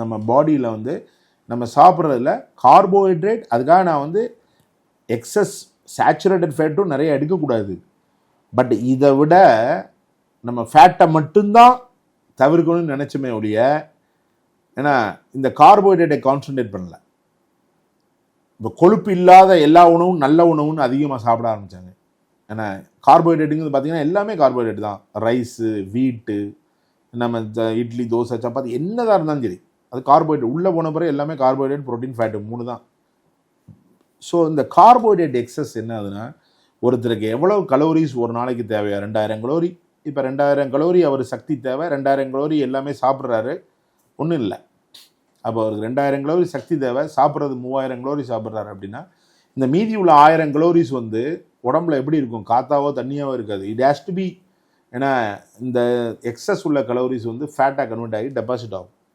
நம்ம பாடியில் வந்து நம்ம சாப்பிட்றதுல கார்போஹைட்ரேட் அதுக்காக நான் வந்து எக்ஸஸ் சேச்சுரேட்டட் ஃபேட்டும் நிறைய எடுக்கக்கூடாது. பட் இதை விட நம்ம ஃபேட்டை மட்டும்தான் தவிர்க்கணும்னு நினச்சோமே ஒழிய ஏன்னா இந்த கார்போஹைட்ரேட்டை கான்சன்ட்ரேட் பண்ணல. இப்போ கொழுப்பு இல்லாத எல்லா உணவும் நல்ல உணவுன்னு அதிகமாக சாப்பிட ஆரம்பித்தாங்க ஏன்னா கார்போஹைட்ரேட்டுங்கிறது பார்த்தீங்கன்னா எல்லாமே கார்போஹைட்ரேட் தான். ரைஸு வீட்டு நம்ம இந்த இட்லி தோசை சப்பாத்தி என்னதாக இருந்தாலும் சரி அது கார்போஹைட்ரேட் உள்ளே போன பிறகு எல்லாமே கார்போஹைட்ரேட் புரோட்டீன் ஃபேட்டு மூணு தான் ஸோ இந்த கார்போஹைட்ரேட் எக்ஸஸ் என்ன ஆகுதுன்னா ஒருத்தருக்கு எவ்வளோ கலோரிஸ் ஒரு நாளைக்கு தேவையா? ரெண்டாயிரம் கலோரி இப்போ ரெண்டாயிரம் கலோரி அவர் சக்தி தேவை. ரெண்டாயிரம் கலோரி எல்லாமே சாப்பிட்றாரு. ஒன்றும் இல்லை. அப்போ அவருக்கு ரெண்டாயிரம் கலோரி சக்தி தேவை. சாப்பிட்றது மூவாயிரம் கலோரி சாப்பிட்றாரு அப்படின்னா இந்த மீதி உள்ள ஆயிரம் கலோரிஸ் வந்து உடம்புல எப்படி இருக்கும்? காத்தாவோ தண்ணியாவோ இருக்காது. இட் ஹேஸ் டு பி ஏன்னா இந்த எக்ஸஸ் உள்ள கலோரிஸ் வந்து ஃபேட்டாக கன்வெர்ட் ஆகி டெபாசிட் ஆகும்.